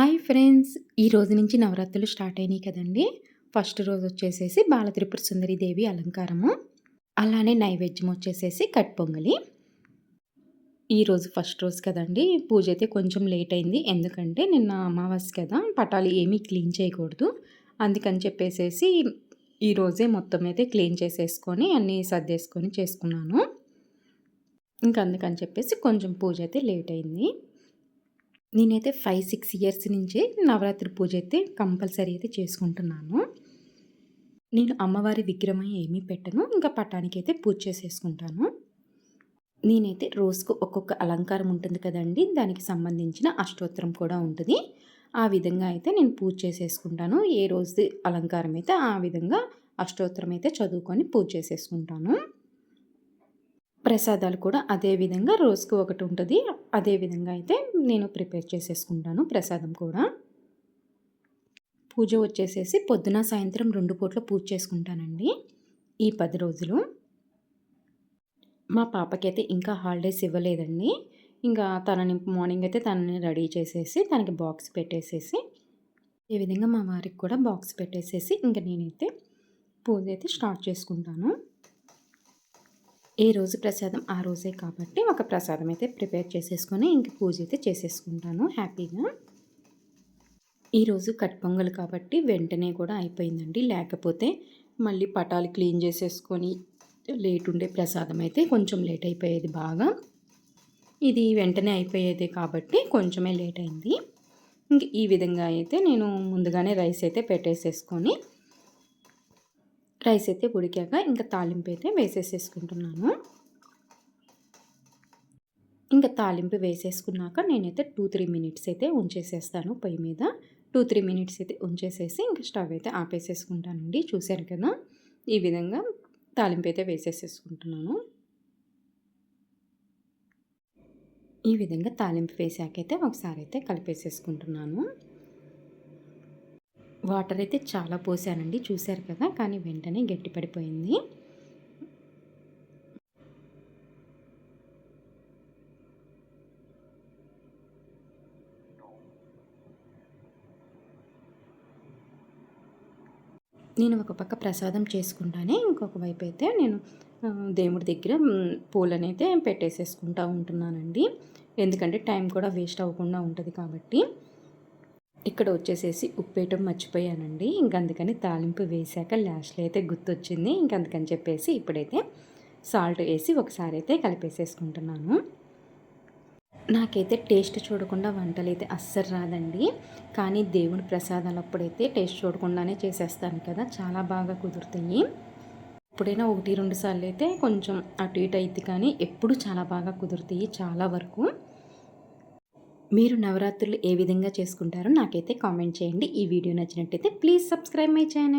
Hi friends ఈ రోజు నుంచి నవరాత్రులు స్టార్ట్ అయినాయి కదండి. ఫస్ట్ రోజు వచ్చేసేసి బాలత్రిపుర సుందరి దేవి అలంకారము అలానే నైవేద్యం వచ్చేసేసి కట్పొంగలి ఈరోజు ఫస్ట్ రోజు కదండి పూజ అయితే కొంచెం లేట్ అయింది. ఎందుకంటే నిన్న అమావాస్య కదా పటాలు ఏమీ క్లీన్ చేయకూడదు. అందుకని చెప్పేసేసి ఈరోజే మొత్తం అయితే క్లీన్ చేసేసుకొని అన్నీ సర్దేసుకొని చేసుకున్నాను. ఇంకా అందుకని చెప్పేసి కొంచెం పూజ అయితే లేట్ అయింది. నేనైతే ఫైవ్ సిక్స్ ఇయర్స్ నుంచే నవరాత్రి పూజ అయితే కంపల్సరీ అయితే చేసుకుంటున్నాను. నేను అమ్మవారి విగ్రహం ఏమీ పెట్టను ఇంకా పట్టానికి అయితే పూజ చేసేసుకుంటాను. నేనైతే రోజుకు ఒక్కొక్క అలంకారం ఉంటుంది కదండి దానికి సంబంధించిన అష్టోత్తరం కూడా ఉంటుంది. ఆ విధంగా అయితే నేను పూజ చేసేసుకుంటాను. ఏ రోజు అలంకారం అయితే ఆ విధంగా అష్టోత్తరం అయితే చదువుకొని పూజ చేసేసుకుంటాను. ప్రసాదాలు కూడా అదే విధంగా రోజుకు ఒకటి ఉంటుంది. అదే విధంగా అయితే నేను ప్రిపేర్ చేసేసుకుంటాను ప్రసాదం కూడా. పూజ వచ్చేసేసి పొద్దున సాయంత్రం రెండు పూట్ల పూజ చేసుకుంటానండి ఈ పది రోజులు. మా పాపకైతే ఇంకా హాలిడేస్ ఇవ్వలేదండి. ఇంకా తనని మార్నింగ్ అయితే తనని రెడీ చేసేసి తనకి బాక్స్ పెట్టేసేసి ఈ విధంగా మా వారికి కూడా బాక్స్ పెట్టేసేసి ఇంకా నేనైతే పూజ అయితే స్టార్ట్ చేసుకుంటాను. ఏ రోజు ప్రసాదం ఆ రోజే కాబట్టి ఒక ప్రసాదం అయితే ప్రిపేర్ చేసేసుకొని ఇంక పూజ అయితే చేసేసుకుంటాను హ్యాపీగా. ఈరోజు కట్ పొంగల్ కాబట్టి వెంటనే కూడా అయిపోయిందండి. లేకపోతే మళ్ళీ పటాలు క్లీన్ చేసేసుకొని లేట్ ఉండే ప్రసాదం అయితే కొంచెం లేట్ అయిపోయేది బాగా. ఇది వెంటనే అయిపోయేది కాబట్టి కొంచెమే లేట్ అయింది. ఇంక ఈ విధంగా అయితే నేను ముందుగానే రైస్ అయితే పెట్టేసేసుకొని రైస్ అయితే ఉడికాక ఇంకా తాలింపు అయితే వేసేసేసుకుంటున్నాను. ఇంకా తాలింపు వేసేసుకున్నాక నేనైతే టూ త్రీ మినిట్స్ అయితే ఉంచేసేస్తాను పొయ్యి మీద. టూ త్రీ మినిట్స్ అయితే ఉంచేసేసి ఇంకా స్టవ్ అయితే ఆపేసేసుకుంటానండి. చూశారు కదా? ఈ విధంగా తాలింపు అయితే వేసేసేసుకుంటున్నాను. ఈ విధంగా తాలింపు వేసాకైతే ఒకసారి అయితే కలిపేసేసుకుంటున్నాను. వాటర్ అయితే చాలా పోసానండి చూశారు కదా? కానీ వెంటనే గట్టి పడిపోయింది నేను ఒక పక్క ప్రసాదం చేసుకుంటానే ఇంకొక వైపు అయితే నేను దేవుడి దగ్గర పూలనైతే పెట్టేసేసుకుంటూ ఉంటున్నానండి. ఎందుకంటే టైం కూడా వేస్ట్ అవ్వకుండా ఉంటుంది కాబట్టి. ఇక్కడ వచ్చేసేసి ఉప్పేయటం మర్చిపోయానండి. ఇంకందుకని తాలింపు వేసాక లాస్ట్లో అయితే గుర్తొచ్చింది. ఇంకందుకని చెప్పేసి ఇప్పుడైతే సాల్ట్ వేసి ఒకసారి అయితే కలిపేసేసుకుంటున్నాను. నాకైతే టేస్ట్ చూడకుండా వంటలు అయితే అస్సలు రాదండి. కానీ దేవుని ప్రసాదాలు అప్పుడైతే టేస్ట్ చూడకుండానే చేసేస్తాను కదా. చాలా బాగా కుదురుతాయి. ఎప్పుడైనా ఒకటి రెండు సార్లు అయితే కొంచెం అటు ఇటు అయితే కానీ ఎప్పుడు చాలా బాగా కుదురుతాయి. చాలా వరకు మీరు నవరాత్రులు ఏ విధంగా చేసుకుంటారో నాకైతే కామెంట్ చేయండి. ఈ వీడియో నచ్చినట్టయితే ప్లీజ్ సబ్స్క్రైబ్ మై ఛానల్.